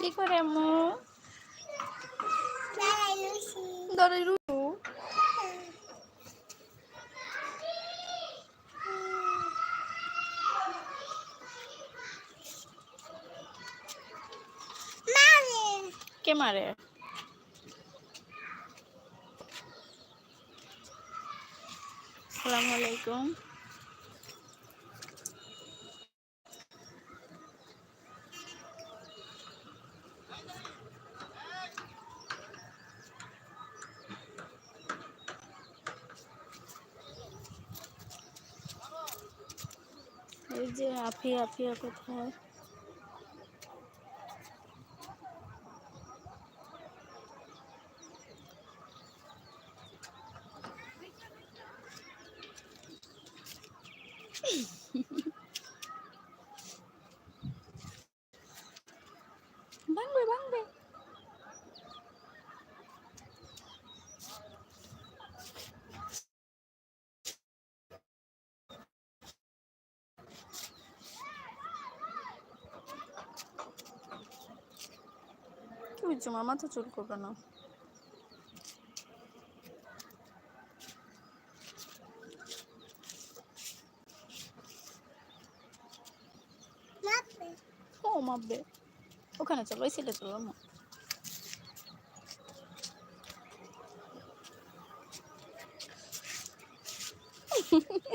কি করে লুসি দাঁড়াই রুটু কে মারে? আসসালামু আলাইকুম। যে আফিয়া আফিয়া কোথায় ভাঙবে ভাঙবে কি বুঝছো মামা তো চুল করবে না ও মাপবে ওখানে চলো ওই সিটে চলো মা Hehehe